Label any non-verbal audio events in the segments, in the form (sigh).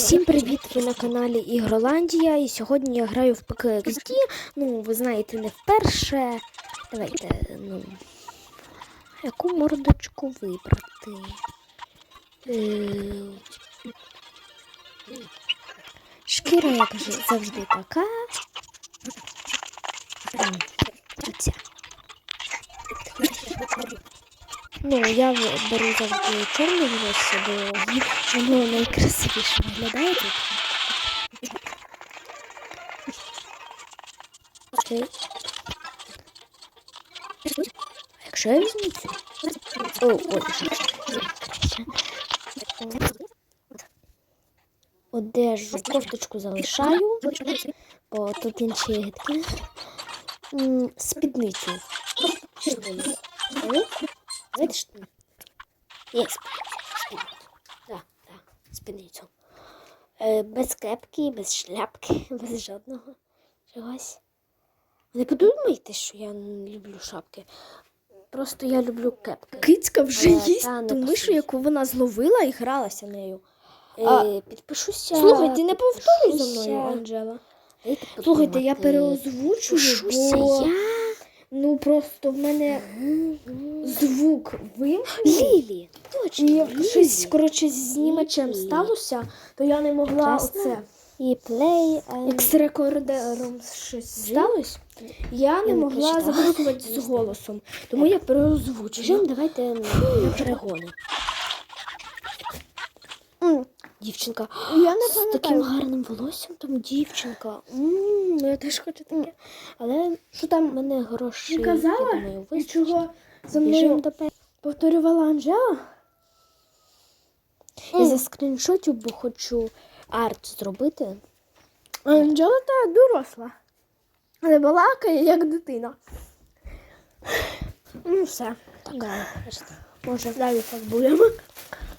Всім привіт! Ви на каналі Ігроландія. І сьогодні я граю в PKXD. Ну, ви знаєте, не вперше. Давайте, ну. Яку мордочку вибрати? Е, Шкіра, як кажу, завжди, така. Ну, я беру завжди чорне волосся, бо воно найкрасивіше виглядає тут. Окей. Якщо я візьму цю? О, ой, Одежу, кофточку залишаю, бо тут інші гидки. Спідницю. Знаєте, що? Є. Спідницю. Так, так, спідницю. Е, без кепки, без шляпки, (laughs) без жодного чогось. Не подумайте, що я не люблю шапки. Просто я люблю кепки. Кицька вже Е, їсть та, ту мишу, яку вона зловила і гралася нею. Е, А, підпишуся. Слухай, ти не повторюй за мною, Анджела. Слухайте, я подумати. переозвучую, бо я. Ну просто в мене звук вимкнений. Лілі. Точно. І Лілі. щось, коротше, з знімачем Лілі. сталося, то я не могла оце. І плей. and- Як з рекордером щось сталося, я не могла записувати з голосом. Тому я переозвучую. Жим, давайте на перегони. М, Дівчинка. Я не З таким гарним волоссям там дівчинка. Ну я теж хочу таке. Але Що там мене гроші, казала? я думаю, І чого за мною повторювала Анжела? Я за скріншотів, бо хочу арт зробити. Анжела та доросла. Але балакає як дитина. Ну все. Так. Може, далі так будемо.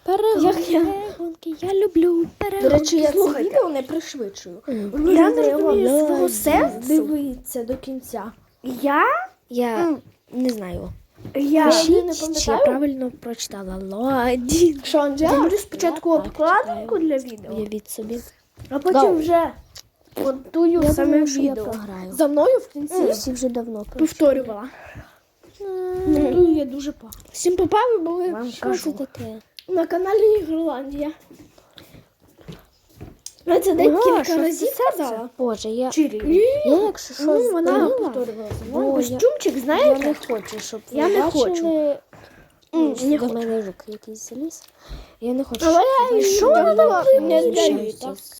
Перегонки, я- перегонки, я люблю перегонки. До речі, я це відео не пришвидшую. М. Я не розумію свого сенсу. Дивиться до кінця. Я? Я не знаю. Я Пишіть, не чи я правильно прочитала. Лоді. Що, Анжела? Зроблю спочатку Я обкладинку для відео, Уявіть собі. а потім Go. вже монтую Я саме я відео. програю. За мною в кінці Всі вже давно повторювала. Монтую я дуже погано. Всім попави були Вам що кажу. це таке? на каналі Ігрландія. Я це декілька разів казала. Боже, я, Чирі. я якщо що Ну, вона зробила, повторювала. бо я- Костюмчик, я знаєте? не хочу, щоб ви Я не бачили, хочу. ну, М, що не до хочу. мене жук якийсь заліз. Я не хочу, Але щоб ви що бачили, вона як не я дає, знущаюся так? з